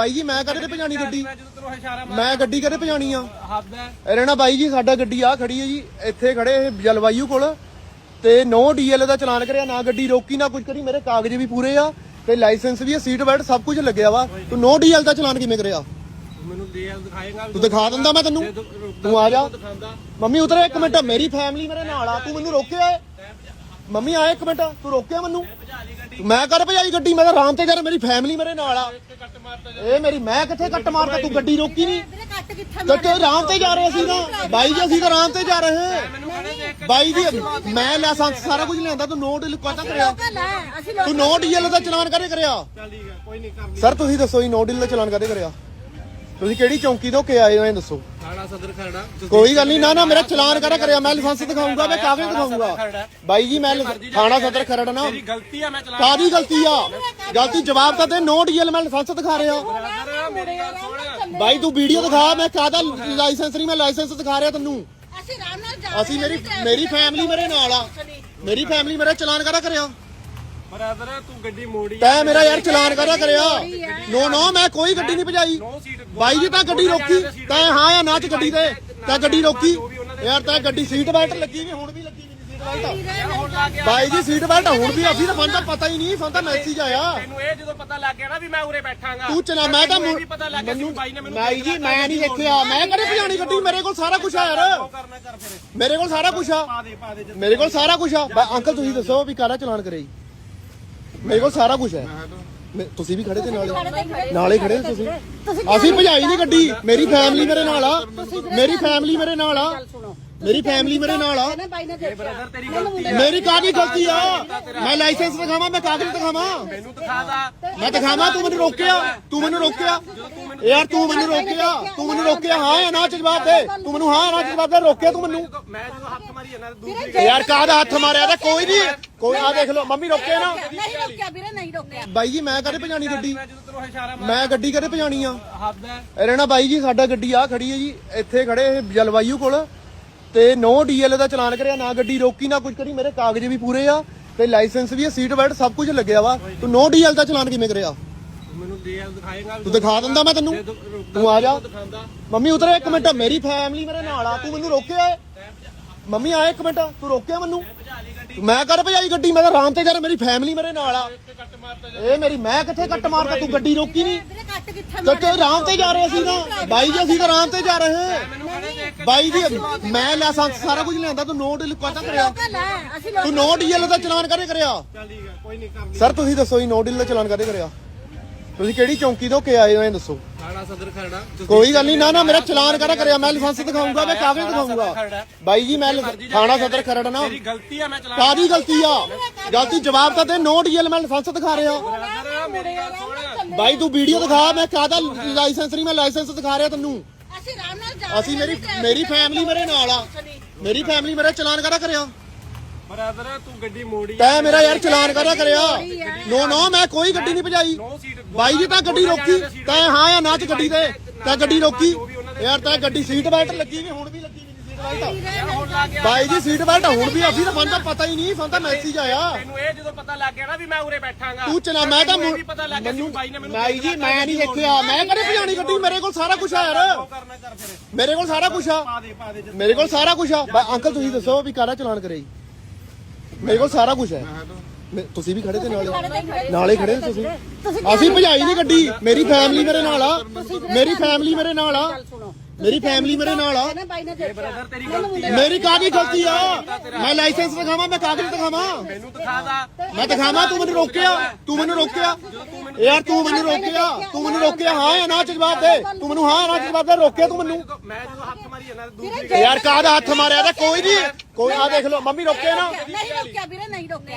ਬਾਈ ਜੀ ਮੈਂ ਕਦੇ ਭਜਾਣੀ ਗੱਡੀ ਮੈਂ ਜਦੋਂ ਤੈਨੂੰ ਇਸ਼ਾਰਾ ਮੈਂ ਗੱਡੀ ਕਦੇ ਭਜਾਣੀ ਆ? ਹੱਦ ਹੈ। ਰਹਿਣਾ ਬਾਈ ਜੀ ਸਾਡਾ ਗੱਡੀ ਆ ਖੜੀ ਹੈ ਜੀ ਇੱਥੇ ਖੜੇ ਇਹ ਜਲਵਾਯੂ ਕੋਲ। ਤੇ ਨੋ ਡੀਐਲ ਦਾ ਚਲਾਨ ਕਰਿਆ ਨਾ ਗੱਡੀ ਰੋਕੀ ਨਾ ਕੁਝ ਕਰੀ ਮੇਰੇ ਕਾਗਜ਼ ਵੀ ਪੂਰੇ ਆ ਤੇ ਲਾਇਸੈਂਸ ਵੀ ਹੈ ਸੀਟ ਬੈਲਟ ਸਭ ਕੁਝ ਲੱਗਿਆ ਵਾ। ਤੂੰ ਨੋ ਡੀਐਲ ਦਾ ਚਲਾਨ ਕਿਵੇਂ ਕਰਿਆ? ਤੂੰ ਮੈਨੂੰ ਡੀਐਲ ਦਿਖਾਏਗਾ ਤੂੰ ਦਿਖਾ ਦਿੰਦਾ ਮੈਂ ਤੈਨੂੰ? ਤੂੰ ਆ ਜਾ। ਮੰਮੀ ਉਤਰ ਇੱਕ ਮਿੰਟ ਮੇਰੀ ਫੈਮਿਲੀ ਮੇਰੇ ਨਾਲ ਆ ਤੂੰ ਮੈਨੂੰ ਰੋਕਿਆ? ਮੰਮੀ ਆ ਇੱਕ ਮਿੰਟ ਤੂੰ ਰੋਕਿਆ ਮੈਨੂੰ? ਮੈਂ ਕਰ ਭਜਾਈ ਗੱਡੀ ਮੈਂ ਤਾਂ ਆਰਾਮ ਤੇ ਕਰ ਮੇਰੀ ਫੈਮਿਲੀ ਮੇਰੇ ਨਾਲ ਆ। ਇਹ ਮੇਰੀ ਮੈਂ ਕਿੱਥੇ ਕੱਟ ਮਾਰਦਾ ਤੂੰ ਗੱਡੀ ਰੋਕੀ ਨਹੀਂ ਵੀਰੇ ਕੱਟ ਕਿੱਥੇ ਤੇ ਤੇ ਆਰਾਮ ਤੇ ਜਾ ਰਹੇ ਸੀ ਨਾ ਬਾਈ ਜੀ ਅਸੀਂ ਤਾਂ ਆਰਾਮ ਤੇ ਜਾ ਰਹੇ ਹਾਂ। ਬਾਈ ਜੀ ਮੈਂ ਲਾਇਸੈਂਸ ਸਾਰਾ ਕੁਝ ਲਿਆਂਦਾ ਤੂੰ ਨੋ ਡੀਲ ਕਾਹਦਾ ਕਰਿਆ? ਲੋਕਲ ਹੈ ਅਸੀਂ ਲੋਕ ਤੂੰ ਨੋ ਡੀਐਲ ਦਾ ਚਲਾਨ ਕਰੇ ਕਰਿਆ? ਚੱਲ ਠੀਕ ਹੈ ਕੋਈ ਨਹੀਂ ਕਰ ਲਈ। ਸਰ ਤੁਸੀਂ ਦੱਸੋ ਜੀ ਨੋ ਡੀਲ ਦਾ ਚਲਾਨ ਕਰੇ ਕਰਿਆ? ਤੁਸੀਂ ਕਿਹੜੀ ਚੌਂਕੀ ਤੋਂ ਕੇ ਆਏ ਹੋ ਇਹ ਦੱਸੋ? ਥਾਣਾ ਸਦਰ ਖੜਾ। ਕੋਈ ਗੱਲ ਨਹੀਂ ਨਾ ਨਾ ਮੇਰਾ ਚਲਾਨ ਕਰਾ ਕਰਿਆ ਮੈਂ ਲਾਇਸੈਂਸ ਦਿਖਾਊਂਗਾ ਮੈਂ ਕਾਗਜ਼ ਦਿਖਾਊਂਗਾ। ਬਾਈ ਜੀ ਮੈਂ ਥਾਣਾ ਸਦਰ ਖਰੜ ਨਾ। ਤੇਰੀ ਗਲਤੀ ਆ ਮੈਂ ਚਲਾ ਕਾਦੀ ਗਲਤੀ ਆ? ਗਲਤੀ ਜਵਾਬ ਤਾਂ ਦੇ ਨੋ ਡੀਐਲ ਮੈਂ ਲਾਇਸੈਂਸ ਦਿਖਾ ਰਿਹਾ। ਮੇਰੀ ਬਾਈ ਤੂੰ ਵੀਡੀਓ ਦਿਖਾ ਮੈਂ ਕਾਹਦਾ ਲਾਇਸੈਂਸ ਨਹੀਂ ਮੈਂ ਲਾਇਸੈਂਸ ਦਿਖਾ ਰਿਹਾ ਤੈਨੂੰ। ਅਸੀਂ ਆਰਾਮ ਨਾਲ ਜਾ ਅਸੀਂ ਮੇਰੀ ਮੇਰੀ ਫੈਮਿਲੀ ਮੇਰੇ ਨਾਲ ਆ। ਮੇਰੀ ਫੈਮਿਲੀ ਮੇਰਾ ਚਲਾਨ ਕਰਾ ਕਰਿਆ। ਬ੍ਰਦਰ ਤੂੰ ਗੱਡੀ ਮੋੜੀ ਤੈ ਮੇਰਾ ਯਾਰ ਚਲਾਨ ਕਰਾ ਕਰਿਆ? ਨੋ ਨੋ ਮੈਂ ਕੋਈ ਗੱਡੀ ਨਹੀਂ ਭਜਾਈ। ਨੋ ਸੀਟ ਬਾਈ ਜੀ ਤਾਂ ਗੱਡੀ ਰੋਕੀ। ਤੈ ਹਾਂ ਜਾਂ ਨਾ ਚ ਗੱਡੀ ਤੇ ਤੈ ਗੱਡੀ ਰੋਕੀ। ਯਾਰ ਤੈ ਗੱਡੀ ਸੀਟ ਬੈਲਟ ਲੱਗੀ ਵੀ ਹੁਣ ਵੀ ਲੱਗੀ ਵੀ ਨਹੀਂ ਸੀਟ ਬੈਲਟ। ਹੁਣ ਲੱਗ ਗਿਆ। ਬਾਈ ਜੀ ਸੀਟ ਬੈਲਟ ਹੁਣ ਵੀ ਅਸੀਂ ਤਾਂ ਸਾਨੂੰ ਤਾਂ ਪਤਾ ਹੀ ਨਹੀਂ ਸਾਨੂੰ ਤਾਂ ਮੈਸੇਜ ਆਇਆ। ਤੈਨੂੰ ਇਹ ਜਦੋਂ ਪਤਾ ਲੱਗ ਗਿਆ ਨਾ ਵੀ ਮੈਂ ਉਰੇ ਬੈਠਾਂਗਾ। ਤੂੰ ਚਲਾ ਮੈਂ ਤਾਂ ਮੈਨੂੰ ਇਹ ਵੀ ਪਤਾ ਲੱਗ ਗਿਆ ਸੀ ਵੀ ਬਾਈ ਨੇ ਮੈਨੂੰ ਬਾਈ ਜੀ ਮੈਂ ਨਹੀਂ ਦੇਖਿਆ। ਮੈਂ ਕਦੇ ਭਜਾਣੀ ਗੱਡੀ? ਮੇਰੇ ਕੋਲ ਸਾਰਾ ਕੁਝ ਆ ਯਾਰ। ਉਹ ਕਰਨਾ ਕਰ ਫਿਰ। ਮੇਰੇ ਕੋਲ ਸਾਰਾ ਕੁਝ ਆ। ਮੇਰੇ ਕੋਲ ਸਾਰਾ ਕੁਝ ਆ। ਅੰਕਲ ਤੁਸੀਂ ਦੱਸੋ ਵੀ ਕਾਹਦਾ ਚਲਾਨ ਕਰੇ ਜੀ ਮੇਰੇ ਕੋਲ ਸਾਰਾ ਕੁਝ ਹੈ। ਮੈਂ- ਤੁਸੀਂ ਵੀ ਖੜੇ ਤੇ ਨਾਲੇ ਨਾਲੇ ਖੜੇ ਹੋ ਤੁਸੀਂ। ਅਸੀਂ ਭਜਾਈ ਨਹੀਂ ਗੱਡੀ। ਮੇਰੀ ਫੈਮਿਲੀ ਮੇਰੇ ਨਾਲ ਆ। ਮੇਰੀ ਫੈਮਿਲੀ ਮੇਰੇ ਨਾਲ ਆ। ਮੇਰੀ ਫੈਮਿਲੀ ਮੇਰੇ ਨਾਲ ਆ। ਬ੍ਰਦਰ ਤੇਰੀ ਗਲਤੀ ਮੇਰੀ ਕਾਹਦੀ ਗਲਤੀ ਆ? ਮੈਂ ਲਾਇਸੈਂਸ ਦਿਖਾਵਾਂ ਮੈਂ ਕਾਗਜ਼ ਦਿਖਾਵਾਂ? ਮੈਨੂੰ ਮੈਂ ਦਿਖਾਵਾਂ ਤੂੰ ਮੈਨੂੰ ਰੋਕਿਆ। ਤੂੰ ਮੈਨੂੰ ਰੋਕਿਆ। ਯਾਰ ਤੂੰ ਮੈਨੂੰ ਰੋਕਿਆ। ਤੂੰ ਮੈਨੂੰ ਰੋਕਿਆ। ਹਾਂ ਜਾਂ ਨਾ ਚ ਜਵਾਬ ਦੇ। ਤੂੰ ਮੈਨੂੰ ਹਾਂ ਜਾਂ ਨਾ ਚ ਜਵਾਬ ਦੇ। ਰੋਕਿਆ ਤੂੰ ਮੈਨੂੰ। ਮੈਂ ਜਦੋਂ ਹੱਥ ਮਾਰੀ ਜਾਂਦਾ ਦੂਜੀ ਯਾਰ ਕਾਹਦਾ ਹੱਥ ਮਾਰਿਆ? ਤਾਂ ਕੋਈ ਨਹੀਂ ਕੋਈ ਆ ਦੇਖ ਲਓ ਮੰਮੀ ਰੋਕੇ ਨਾ। ਨਹੀਂ ਰੋਕਿਆ ਵੀਰੇ ਨਹੀਂ ਰੋਕਿਆ। ਬਾਈ ਜੀ ਮੈਂ ਕਦੇ ਭਜਾਣੀ ਗੱਡੀ? ਮੈਂ ਜਦੋਂ ਤੈਨੂੰ ਇਸ਼ਾਰਾ ਮਾਰ ਮੈਂ ਗੱਡੀ ਕਦੇ ਭਜਾਣੀ ਆ? ਹੱਦ ਹੈ। ਇਹ ਰਹਿਣਾ ਬਾਈ ਜੀ ਸਾਡਾ ਗੱਡੀ ਆ ਖੜੀ ਹੈ ਜੀ ਇੱਥੇ ਖੜੇ ਇਹ ਜਲਵਾਯੂ ਕੋਲ। ਤੇ ਨੋ ਡੀਐਲ ਦਾ ਚਲਾਨ ਕਰਿਆ ਨਾ ਗੱਡੀ ਰੋਕੀ ਨਾ ਕੁਝ ਕਰੀ ਮੇਰੇ ਕਾਗਜ਼ ਵੀ ਪੂਰੇ ਆ। ਤੇ ਲਾਇਸੈਂਸ ਵੀ ਹੈ ਸੀਟ ਬੈਲਟ ਸਭ ਕੁਝ ਲੱਗਿਆ ਵਾ। ਤੂੰ ਨੋ ਡੀਐਲ ਦਾ ਚਲਾਨ ਕਿਵੇਂ ਕਰਿਆ? ਤੂੰ ਮੈਨੂੰ ਡੀਐਲ ਦਿਖਾਏਗਾ ਤੂੰ ਦਿਖਾ ਦਿੰਦਾ ਮੈਂ ਤੈਨੂੰ? ਤੂੰ ਆ ਜਾ। ਮੰਮੀ ਉਤਰ ਇੱਕ ਮਿੰਟ ਮੇਰੀ ਫੈਮਿਲੀ ਮੇਰੇ ਨਾਲ ਆ ਤੂੰ ਮੈਨੂੰ ਰੋਕਿਆ? ਮੰਮੀ ਆ ਇੱਕ ਮਿੰਟ ਤੂੰ ਰੋਕਿਆ ਮੈਨੂੰ? ਮੈਂ ਕਰ ਭਜਾਈ ਗੱਡੀ ਮੈਂ ਤਾਂ ਆਰਾਮ ਤੇ ਕਰ ਮੇਰੀ ਫੈਮਿਲੀ ਮੇਰੇ ਨਾਲ ਆ। ਇਹ ਮੇਰੀ ਮੈਂ ਕਿੱਥੇ ਕੱਟ ਮਾਰਦਾ ਤੂੰ ਗੱਡੀ ਰੋਕੀ ਨਹੀਂ ਵੀਰੇ ਕੱਟ ਕਿੱਥੇ ਤੇ ਤੇ ਆਰਾਮ ਤੇ ਜਾ ਰਹੇ ਸੀ ਨਾ ਬਾਈ ਜੀ ਅਸੀਂ ਤਾਂ ਆਰਾਮ ਤੇ ਜਾ ਰਹੇ ਬਾਈ ਜੀ ਮੈਂ ਲਾਇਸੈਂਸ ਸਾਰਾ ਕੁਝ ਲਿਆਂਦਾ ਤੂੰ ਨੋ ਡੀਲ ਕਾਹਦਾ ਕਰਿਆ? ਅਸੀਂ ਲੋਕ ਤੂੰ ਨੋ ਡੀਐਲ ਦਾ ਚਲਾਨ ਕਰੇ ਕਰਿਆ? ਚੱਲ ਠੀਕ ਕੋਈ ਨਹੀਂ ਕਰ ਲਈ ਸਰ ਤੁਸੀਂ ਦੱਸੋ ਜੀ ਨੋ ਡੀਲ ਦਾ ਚਲਾਨ ਕਰੇ ਕਰਿਆ? ਤੁਸੀਂ ਕਿਹੜੀ ਚੌਂਕੀ ਤੋਂ ਕੇ ਆਏ ਹੋ ਇਹ ਦੱਸੋ। ਕੋਈ ਗੱਲ ਨਹੀਂ ਨਾ ਨਾ ਮੇਰਾ ਚਲਾਨ ਕਰਾ ਕਰਿਆ ਮੈਂ ਲਾਇਸੈਂਸ ਦਿਖਾਊਂਗਾ ਮੈਂ ਕਾਗਜ਼ ਦਿਖਾਊਂਗਾ ਬਾਈ ਜੀ ਮੈਂ ਥਾਣਾ ਸਦਰ ਖਰੜ ਨਾ। ਤੇਰੀ ਗਲਤੀ ਆ ਮੈਂ ਚਲਾ ਕਾਦੀ ਗਲਤੀ ਆ? ਗਲਤੀ ਜਵਾਬ ਤਾਂ ਦੇ ਨੋ ਡੀਐਲ ਮੈਂ ਲਾਇਸੈਂਸ ਦਿਖਾ ਰਿਹਾ। ਬਾਈ ਤੂੰ ਵੀਡੀਓ ਦਿਖਾ ਮੈਂ ਕਾਹਦਾ ਲਾਇਸੈਂਸ ਨਹੀਂ ਮੈਂ ਲਾਇਸੈਂਸ ਦਿਖਾ ਰਿਹਾ ਤੈਨੂੰ। ਅਸੀਂ ਆਰਾਮ ਨਾਲ ਜਾ ਅਸੀਂ ਮੇਰੀ ਮੇਰੀ ਫੈਮਿਲੀ ਮੇਰੇ ਨਾਲ ਆ। ਮੇਰੀ ਫੈਮਿਲੀ ਮੇਰਾ ਚਲਾਨ ਕਰਾ ਕਰਿਆ। ਬ੍ਰਦਰ ਤੂੰ ਗੱਡੀ ਮੋੜੀ ਤੈ ਮੇਰਾ ਯਾਰ ਚਲਾਨ ਕਰਾ ਕਰਿਆ? ਨੋ ਨੋ ਮੈਂ ਕੋਈ ਗੱਡੀ ਨਹੀਂ ਭਜਾਈ। ਬਾਈ ਜੀ ਤਾਂ ਗੱਡੀ ਰੋਕੀ। ਤੈ ਹਾਂ ਜਾਂ ਨਾ ਚ ਗੱਡੀ ਤੇ। ਤੈ ਗੱਡੀ ਰੋਕੀ। ਯਾਰ ਤੈ ਗੱਡੀ ਸੀਟ ਬੈਲਟ ਲੱਗੀ ਵੀ ਹੁਣ ਵੀ ਲੱਗੀ ਬਾਈ ਜੀ ਸੀਟ ਬੈਲਟ ਹੁਣ ਵੀ ਅਸੀਂ ਤਾਂ ਸਾਨੂੰ ਤਾਂ ਪਤਾ ਹੀ ਨਹੀਂ ਸਾਨੂੰ ਤਾਂ ਮੈਸੇਜ ਆਇਆ। ਤੈਨੂੰ ਇਹ ਜਦੋਂ ਪਤਾ ਲੱਗ ਗਿਆ ਨਾ ਵੀ ਮੈਂ ਉਰੇ ਬੈਠਾਂਗਾ। ਤੂੰ ਚਲਾ ਮੈਂ ਤਾਂ ਮੈਨੂੰ ਬਾਈ ਨੇ ਮੈਨੂੰ ਬਾਈ ਜੀ ਮੈਂ ਨਹੀਂ ਦੇਖਿਆ। ਮੈਂ ਕਦੇ ਭਜਾਣੀ ਗੱਡੀ? ਮੇਰੇ ਕੋਲ ਸਾਰਾ ਕੁਝ ਆ ਯਾਰ। ਕਰ ਮੇਰੇ ਕੋਲ ਸਾਰਾ ਕੁਝ ਆ। ਮੇਰੇ ਕੋਲ ਸਾਰਾ ਕੁਝ ਆ। ਅੰਕਲ ਤੁਸੀਂ ਦੱਸੋ ਵੀ ਕਾਹਦਾ ਚਲਾਨ ਕਰੇ ਮੇਰੇ ਕੋਲ ਸਾਰਾ ਕੁਝ ਹੈ। ਮੈਂ- ਤੁਸੀਂ ਵੀ ਖੜੇ ਤੇ ਨਾਲੇ ਨਾਲੇ ਖੜੇ ਹੋ ਤੁਸੀਂ। ਅਸੀਂ ਭਜਾਈ ਨਹੀਂ ਗੱਡੀ। ਮੇਰੀ ਫੈਮਿਲੀ ਮੇਰੇ ਨਾਲ ਆ। ਮੇਰੀ ਫੈਮਿਲੀ ਮੇਰੇ ਨਾਲ ਆ। ਮੇਰੀ ਫੈਮਿਲੀ ਮੇਰੇ ਨਾਲ ਆ। ਨਾ ਬਾਈ ਨੇ ਦੇਖਿਆ ਬ੍ਰਦਰ ਤੇਰੀ ਗਲਤੀ ਮੇਰੀ ਕਾਹਦੀ ਗਲਤੀ ਆ? ਮੈਂ ਲਾਇਸੈਂਸ ਦਿਖਾਵਾਂ ਮੈਂ ਕਾਗਜ਼ ਦਿਖਾਵਾਂ? ਮੈਨੂੰ ਮੈਂ ਦਿਖਾਵਾਂ ਤੂੰ ਮੈਨੂੰ ਰੋਕਿਆ। ਤੂੰ ਮੈਨੂੰ ਰੋਕਿਆ। ਯਾਰ ਤੂੰ ਮੈਨੂੰ ਰੋਕਿਆ। ਤੂੰ ਮੈਨੂੰ ਰੋਕਿਆ। ਹਾਂ ਜਾਂ ਨਾ ਜਵਾਬ ਦੇ। ਤੂੰ ਮੈਨੂੰ ਹਾਂ ਜਾਂ ਨਾ ਜਵਾਬ ਦੇ। ਰੋਕਿਆ ਤੂੰ ਮੈਨੂੰ। ਮੈਂ ਜਦੋਂ ਹੱਥ ਮਾਰੀ ਜਾਂਦਾ ਦੂਜੀ ਯਾਰ ਕਾਹਦਾ ਹੱਥ ਮਾਰਿਆ ਤਾਂ ਕੋਈ ਨਹੀਂ। ਕੋਈ ਆ ਦੇਖ ਲਓ ਮੰਮੀ ਰੋਕੇ ਨਾ। ਨਹੀਂ ਰੋਕਿਆ ਵੀਰੇ ਨਹੀਂ ਰੋਕਿਆ।